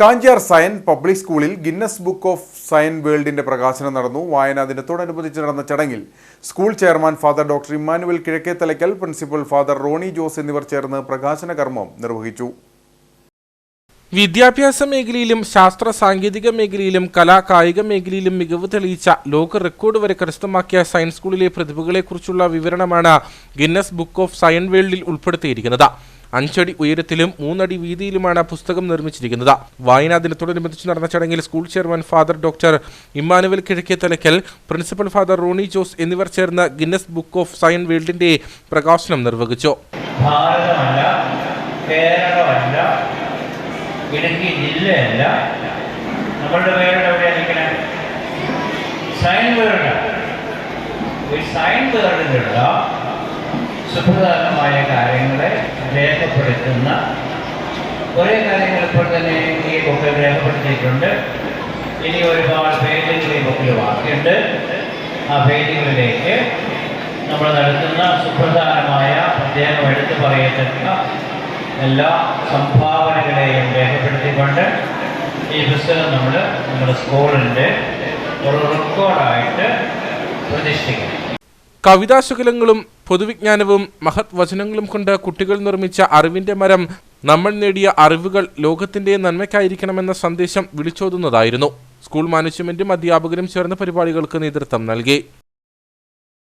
കാഞ്ചാർ സയൻ public സ്കൂളിൽ Guinness book of സയൻ വേൾഡിന്റെ പ്രകാശനം നടന്നു. വായനാ ദിനത്തോടനുബന്ധിച്ച് നടന്ന ചടങ്ങിൽ school chairman father doctor Immanuel Kizhakkethalakkal principal father Rony Jose എന്നിവർ ചേർന്ന് പ്രകാശന കർമ്മം നിർവഹിച്ചു. വിദ്യാഭ്യാസ മേഖലയിലും ശാസ്ത്ര സാങ്കേതിക മേഖലയിലും കലാ കായിക മേഖലയിലും മികവ് തെളിയിച്ച ലോക റെക്കോർഡ് വരെ കരസ്ഥമാക്കിയ സയൻസ് സ്കൂളിലെ പ്രതിഭകളെക്കുറിച്ചുള്ള വിവരണമാണ് ഗിന്നസ് ബുക്ക് ഓഫ് സയൻ വേൾഡിൽ ഉൾപ്പെടുത്തിയിരിക്കുന്നത്. അഞ്ചടി ഉയരത്തിലും മൂന്നടി വീതിയിലുമാണ് പുസ്തകം നിർമ്മിച്ചിരിക്കുന്നത്. വായനാ ദിനത്തോടനുബന്ധിച്ച് നടന്ന ചടങ്ങിൽ school chairman father doctor Emmanuel Kizhakkethalakkal principal father Roni Jose എന്നിവർ ചേർന്ന് ഗിന്നസ് ബുക്ക് ഓഫ് സയൻ വേൾഡിന്റെ പ്രകാശനം നിർവഹിച്ചു. ഭാരതമല്ല കേരളമല്ല ഇടുക്കി ജില്ലയല്ല. നമ്മളുടെ സൈൻ വേൾഡ് ഈ സൈൻ വേൾഡിലുള്ള സുപ്രധാനമായ കാര്യങ്ങളെ രേഖപ്പെടുത്തുന്ന കുറേ കാര്യങ്ങൾ ഇപ്പോൾ തന്നെ ഈ ബുക്കിൽ രേഖപ്പെടുത്തിയിട്ടുണ്ട്. ഇനി ഒരുപാട് പേജുകൾ ഈ ബുക്കിൽ ബാക്കിയുണ്ട് ആ പേജുകളിലേക്ക് നമ്മൾ നടത്തുന്ന സുപ്രധാനമായ പ്രത്യേകം എടുത്തു പറയത്തക്ക എല്ലാ സംഭാവനകളെയും രേഖപ്പെടുത്തിക്കൊണ്ട് ഈ പുസ്തകം നമ്മൾ നമ്മുടെ സ്കൂളിന്റെ ഒരു റെക്കോർഡായിട്ട് പ്രതിഷ്ഠിക്കും കവിതാശകലങ്ങളും പൊതുവിജ്ഞാനവും മഹത് വചനങ്ങളും കൊണ്ട് കുട്ടികൾ നിർമ്മിച്ച അറിവിന്റെ മരം നമ്മൾ നേടിയ അറിവുകൾ ലോകത്തിന്റെ നന്മയ്ക്കായിരിക്കണമെന്ന സന്ദേശം വിളിച്ചോതുന്നതായിരുന്നു. സ്കൂൾ മാനേജ്മെന്റും അധ്യാപകരും ചേർന്ന പരിപാടികൾക്ക് നേതൃത്വം നൽകി.